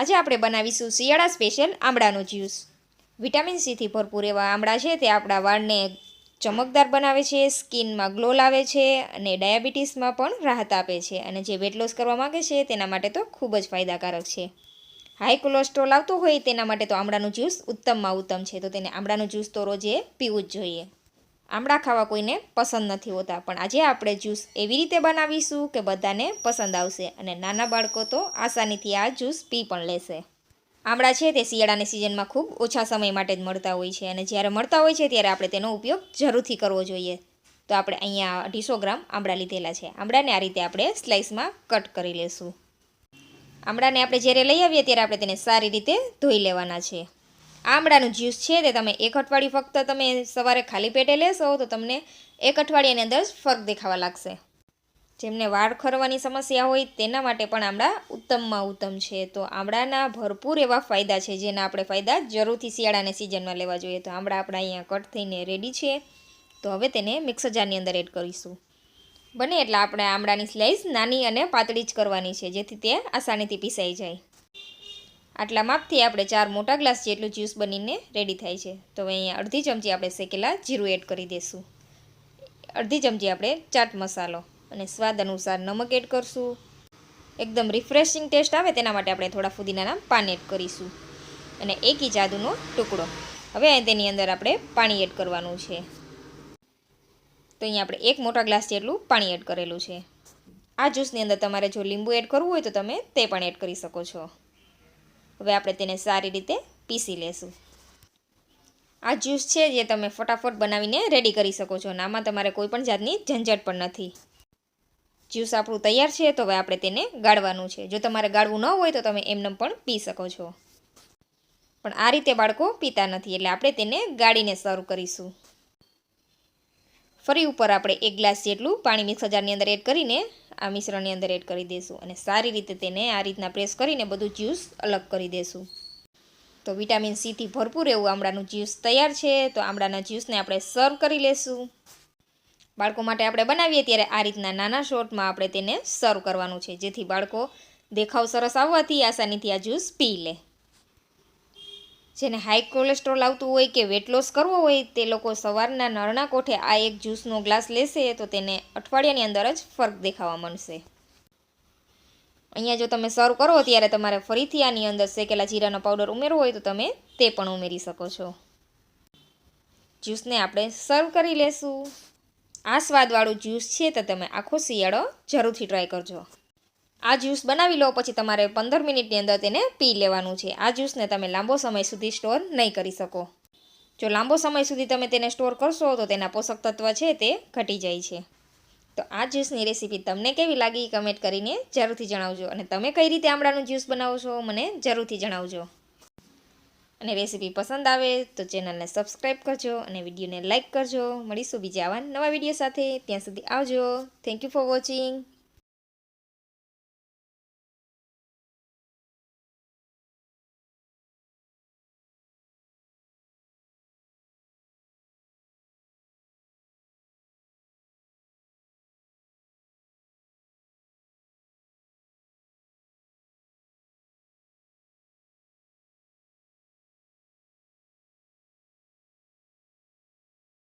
આજે આપણે બનાવીશું શિયાળા સ્પેશિયલ આમળાનો જ્યુસ. વિટામિન સીથી ભરપૂર એવા આમળા છે તે આપણા વાળને ચમકદાર બનાવે છે, સ્કિનમાં ગ્લો લાવે છે અને ડાયાબિટીસમાં પણ રાહત આપે છે અને જે વેટ લોસ કરવા માગે છે તેના માટે તો ખૂબ જ ફાયદાકારક છે. હાઈ કોલેસ્ટ્રોલ આવતો હોય તેના માટે તો આમળાનું જ્યુસ ઉત્તમમાં ઉત્તમ છે, તો તેને આમળાનું જ્યુસ તો રોજે પીવું જ જોઈએ. આમળા ખાવા કોઈને પસંદ નથી હોતા. પણ આજે આપણે જ્યુસ એવી રીતે બનાવીશું કે બધાને પસંદ આવશે અને નાના બાળકો તો આસાનીથી આ જ્યુસ પી પણ લેશે. આમળા છે તે શિયાળાની સિઝનમાં ખૂબ ઓછા સમય માટે જ મળતા હોય છે અને જ્યારે મળતા હોય છે ત્યારે આપણે તેનો ઉપયોગ જરૂરથી કરવો જોઈએ. તો આપણે અહીંયા અઢીસો ગ્રામ આમળા લીધેલા છે. આમળાને આ રીતે આપણે સ્લાઇસમાં કટ કરી લેશું. આમળાને આપણે જ્યારે લઈ આવીએ ત્યારે આપણે તેને સારી રીતે ધોઈ લેવાના છે. આમળાનું જ્યુસ છે તે તમે એક અઠવાડિયું ફક્ત તમે સવારે ખાલી પેટે લેશો તો તમને એક અઠવાડિયાની અંદર ફરક દેખાવા લાગશે. જેમને વાળ ખરવાની સમસ્યા હોય તેના માટે પણ આમળા ઉત્તમમાં ઉત્તમ છે. તો આમળાના ભરપૂર એવા ફાયદા છે જેના આપણે ફાયદા જરૂરથી શિયાળાની સિઝનમાં લેવા જોઈએ. તો આમળા આપણા અહીંયા કટ થઈને રેડી છે. તો હવે તેને મિક્સર જારની અંદર એડ કરીશું. બને એટલે આપણે આમળાની સ્લાઇસ નાની અને પાતળી જ કરવાની છે, જેથી તે આસાનીથી પીસાઈ જાય. આટલા માપથી આપણે ચાર મોટા ગ્લાસ જેટલું જ્યુસ બનીને રેડી થાય છે. તો અહીંયા અડધી ચમચી આપણે શેકેલા જીરું એડ કરી દઈશું. અડધી ચમચી આપણે ચાટ મસાલો અને સ્વાદ અનુસાર નમક એડ કરશું. એકદમ રિફ્રેશિંગ ટેસ્ટ આવે તેના માટે આપણે થોડા ફુદીનાના પાન એડ કરીશું. અને એક ઇંચ આદુનો ટુકડો. હવે તેની અંદર આપણે પાણી એડ કરવાનું છે. તો અહીંયા આપણે એક મોટા ગ્લાસ જેટલું પાણી એડ કરેલું છે. આ જ્યુસની અંદર તમારે જો લીંબુ એડ કરવું હોય તો તમે તે પણ એડ કરી શકો છો. હવે આપણે તેને સારી રીતે પીસી લેશું. આ જ્યુસ છે જે તમે ફટાફટ બનાવીને રેડી કરી શકો છો અને આમાં તમારે કોઈ પણ જાતની ઝંઝટ પણ નથી. જ્યુસ આપણું તૈયાર છે તો હવે આપણે તેને ગાળવાનું છે. જો તમારે ગાળવું ન હોય તો તમે એમને પણ પી શકો છો. પણ આ રીતે બાળકો પીતા નથી એટલે આપણે તેને ગાળીને સર્વ કરીશું. ફરી ઉપર આપણે એક ગ્લાસ જેટલું પાણી મિક્સ હજારની અંદર એડ કરીને આ મિશ્રણની અંદર એડ કરી દઈશું અને સારી રીતે તેને આ રીતના પ્રેસ કરીને બધું જ્યુસ અલગ કરી દઈશું તો વિટામિન સીથી ભરપૂર એવું આમળાનું જ્યુસ તૈયાર છે, તો આમળાના જ્યુસને આપણે સર્વ કરી લેશું. બાળકો માટે આપણે બનાવીએ ત્યારે આ રીતના નાના શોર્ટમાં આપણે તેને સર્વ કરવાનું છે, જેથી બાળકો દેખાવ સરસ આવવાથી આસાનીથી આ જ્યુસ પી લે. જેને હાઈ કોલેસ્ટ્રોલ આવતું હોય કે વેટ લોસ કરવો હોય તે લોકો સવારના નળના કોઠે આ એક જ્યુસનો ગ્લાસ લેશે તો તેને અઠવાડિયાની અંદર જ ફરક દેખાવા મળશે અહીંયા જો તમે સર્વ કરો ત્યારે તમારે ફરીથી આની અંદર શેકેલા જીરાનો પાવડર ઉમેરવો હોય તો તમે તે પણ ઉમેરી શકો છો. જ્યુસને આપણે સર્વ કરી લેશું. આ સ્વાદવાળું જ્યુસ છે તો તમે આખો શિયાળો જરૂરથી ટ્રાય કરજો. આ જ્યુસ બનાવી લો, પછી તમારે પંદર મિનિટની અંદર તેને પી લેવાનું છે. આ જ્યુસને તમે લાંબો સમય સુધી સ્ટોર નહીં કરી શકો. જો લાંબો સમય સુધી તમે તેને સ્ટોર કરશો, તો તેના પોષક તત્વ છે તે ઘટી જાય છે. તો આ જ્યુસની રેસીપી તમને કેવી લાગી, કમેન્ટ કરીને જરૂરથી જણાવજો. અને તમે કઈ રીતે આમળાનું જ્યુસ બનાવો છો, મને જરૂરથી જણાવજો. અને રેસીપી પસંદ આવે, તો ચેનલને સબસ્ક્રાઈબ કરજો અને વિડીયોને લાઇક કરજો. મળીશું બીજા આવા નવા વીડિયો સાથે. ત્યાં સુધી આવજો. Thank you for watching